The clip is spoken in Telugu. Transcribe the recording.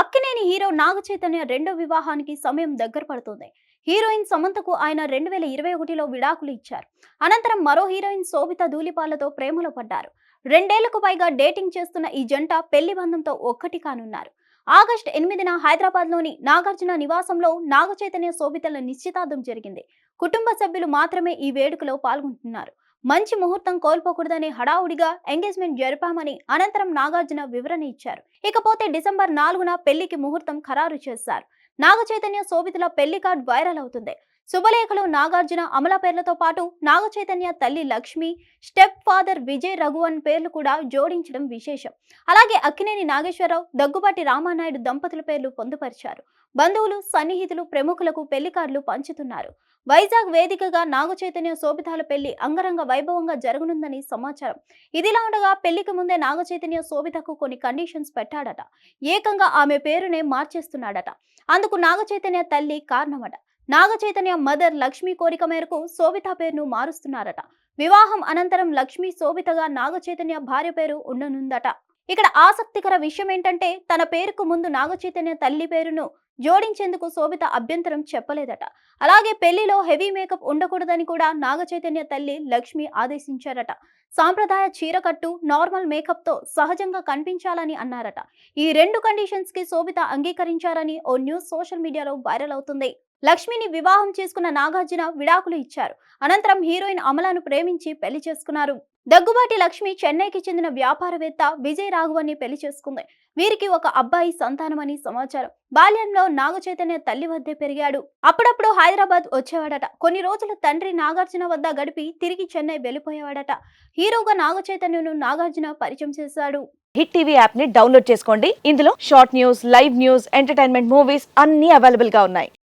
అక్కినేని హీరో నాగ చైతన్య రెండో వివాహానికి సమయం దగ్గర పడుతుంది. హీరోయిన్ సమంతకు ఆయన రెండు వేల ఇరవై ఒకటిలో విడాకులు ఇచ్చారు. అనంతరం మరో హీరోయిన్ శోభిత ధూళిపాలతో ప్రేమలో పడ్డారు. రెండేళ్ళకు పైగా డేటింగ్ చేస్తున్న ఈ జంట పెళ్ళి బంధంతో ఒక్కటి కానున్నారు. ఆగస్టు ఎనిమిదిన హైదరాబాద్లోని నాగార్జున నివాసంలో నాగ చైతన్య శోభితల నిశ్చితార్థం జరిగింది. కుటుంబ సభ్యులు మాత్రమే ఈ వేడుకలో పాల్గొంటున్నారు. మంచి ముహూర్తం కోల్పోకూడదని హడావుడిగా ఎంగేజ్మెంట్ జరిపామని అనంతరం నాగార్జున వివరణ ఇచ్చారు. ఇకపోతే డిసెంబర్ నాలుగున పెళ్ళికి ముహూర్తం ఖరారు చేశారు. నాగ చైతన్య శోభితుల పెళ్ళి కార్డ్ వైరల్ అవుతుంది. శుభలేఖలు నాగార్జున అమల పేర్లతో పాటు నాగ చైతన్య తల్లి లక్ష్మి స్టెప్ ఫాదర్ విజయ్ రఘువన్ పేర్లు కూడా జోడించడం విశేషం. అలాగే అక్కినేని నాగేశ్వరరావు దగ్గుబాటి రామానాయుడు దంపతుల పేర్లు పొందుపరిచారు. బంధువులు సన్నిహితులు ప్రముఖులకు పెళ్ళి కార్డులు పంచుతున్నారు. వైజాగ్ వేదికగా నాగ చైతన్య శోభితాల పెళ్ళి అంగరంగ వైభవంగా జరగనుందని సమాచారం. ఇదిలా ఉండగా పెళ్ళికి ముందే నాగ చైతన్య శోభితకు కొన్ని కండిషన్స్ పెట్టాడట. ఏకంగా ఆమె పేరునే మార్చేస్తున్నాడట. అందుకు నాగ చైతన్య తల్లి కారణమట. నాగ చైతన్య మదర్ లక్ష్మి కోరిక మేరకు శోభిత పేరును మారుస్తున్నారట. వివాహం అనంతరం లక్ష్మి శోభితగా నాగ చైతన్య భార్య పేరు ఉండనుందట. ఇక్కడ ఆసక్తికర విషయం ఏంటంటే తన పేరుకు ముందు నాగచైతన్య తల్లి పేరును జోడించేందుకు శోభిత అభ్యంతరం చెప్పలేదట. అలాగే పెళ్ళిలో హెవీ మేకప్ ఉండకూడదని కూడా నాగచైతన్య తల్లి లక్ష్మి ఆదేశించారట. సాంప్రదాయ చీరకట్టు నార్మల్ మేకప్తో సహజంగా కనిపించాలని అన్నారట. ఈ రెండు కండిషన్స్కి శోభిత అంగీకరించారని ఓ న్యూస్ సోషల్ మీడియాలో వైరల్ అవుతుంది. లక్ష్మిని వివాహం చేసుకున్న నాగార్జున విడాకులు ఇచ్చారు. అనంతరం హీరోయిన్ అమలను ప్రేమించి పెళ్ళి చేసుకున్నారు. దగ్గుబాటి లక్ష్మి చెన్నైకి చెందిన వ్యాపారవేత్త విజయ్ రాఘవన్ని పెళ్ళి చేసుకుంది. వీరికి ఒక అబ్బాయి సంతానమని సమాచారం. బాల్యంలో నాగచైతన్య తల్లి వద్దే పెరిగాడు. అప్పుడప్పుడు హైదరాబాద్ వచ్చేవాడట. కొన్ని రోజులు తండ్రి నాగార్జున వద్ద గడిపి తిరిగి చెన్నై వెళ్ళిపోయేవాడట. హీరోగా నాగచైతన్యను నాగార్జున పరిచయం చేశాడు. హిట్ టీవీ యాప్ని డౌన్లోడ్ చేసుకోండి. ఇందులో short news live news entertainment movies అన్ని అవైలబుల్గా ఉన్నాయి.